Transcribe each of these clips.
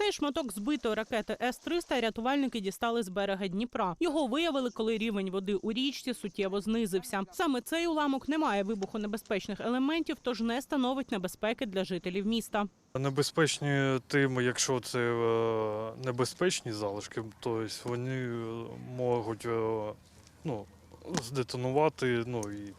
Цей шматок збитої ракети С-300 рятувальники дістали з берега Дніпра. Його виявили, коли рівень води у річці суттєво знизився. Саме цей уламок не має вибухонебезпечних елементів, тож не становить небезпеки для жителів міста. Небезпечні тим, якщо це е, небезпечні залишки, то вони е, можуть е, ну, здетонувати ну, і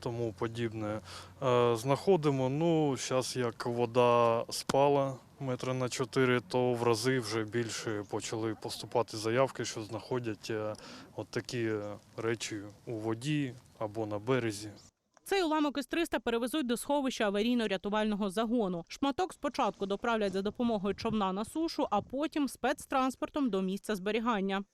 тому подібне. Е, Знаходимо, ну, зараз як вода спала метри на 4, то в рази вже більше почали поступати заявки, що знаходять е, от такі речі у воді або на березі. Цей уламок із 300 перевезуть до сховища аварійно-рятувального загону. Шматок спочатку доправлять за допомогою човна на сушу, а потім спецтранспортом до місця зберігання.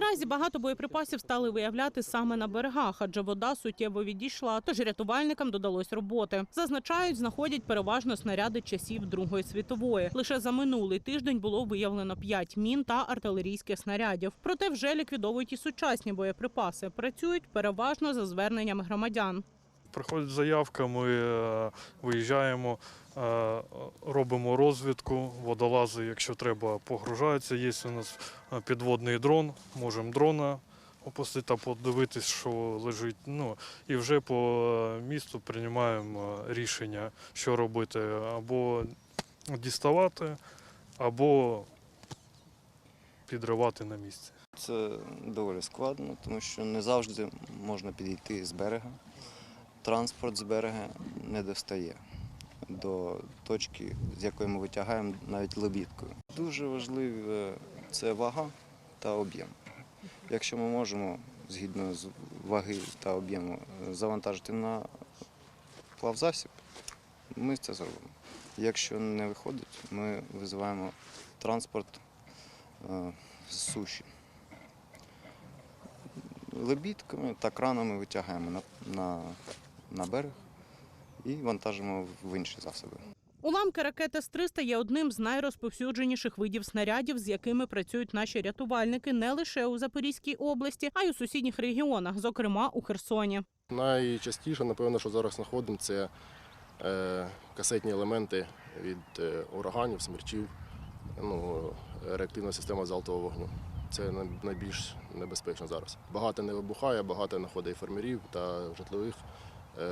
Наразі багато боєприпасів стали виявляти саме на берегах, адже вода суттєво відійшла, тож рятувальникам додалось роботи. Зазначають, знаходять переважно снаряди часів Другої світової. Лише за минулий тиждень було виявлено 5 мін та артилерійських снарядів. Проте вже ліквідовують і сучасні боєприпаси. Працюють переважно за зверненнями громадян. Приходить заявка, ми е, виїжджаємо, е, робимо розвідку, водолази, якщо треба, погружаються. Є у нас е, підводний дрон, можемо дрона опустити та подивитись, що лежить. Ну, і вже по місту приймаємо рішення, що робити, або діставати, або підривати на місці. Це доволі складно, тому що не завжди можна підійти з берега. Транспорт з берега не достає до точки, з якої ми витягаємо навіть лебідкою. Дуже важливе це вага та об'єм. Якщо ми можемо згідно з ваги та об'єму завантажити на плавзасіб, ми це зробимо. Якщо не виходить, ми визиваємо транспорт е, з суші. Лебідками та кранами витягаємо на, на, на берег і вантажимо в інші засоби. Уламки ракети С-300 є одним з найрозповсюдженіших видів снарядів, з якими працюють наші рятувальники не лише у Запорізькій області, а й у сусідніх регіонах, зокрема у Херсоні. Найчастіше, напевно, що зараз знаходимо, це е, касетні елементи від е, ураганів, смерчів, ну, реактивна система залпового вогню. Це найбільш небезпечно зараз. Багато не вибухає, багато знаходить фермерів та житлових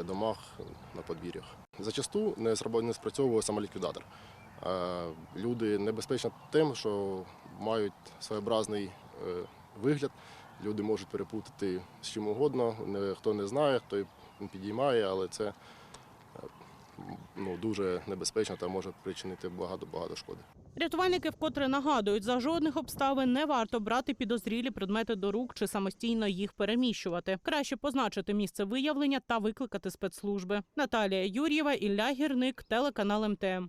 домах на подвір'ях. Зачасту не спрацьовує самоліквідатор. Е, Люди небезпечні тим, що мають своєобразний е, вигляд. Люди можуть перепутати з чим угодно. ніхто не знає, хто підіймає, але це е, ну, дуже небезпечно та може причинити багато-багато шкоди. Рятувальники вкотре нагадують, за жодних обставин не варто брати підозрілі предмети до рук чи самостійно їх переміщувати. Краще позначити місце виявлення та викликати спецслужби. Наталія Юр'єва, Ілля Гірник, телеканал МТМ.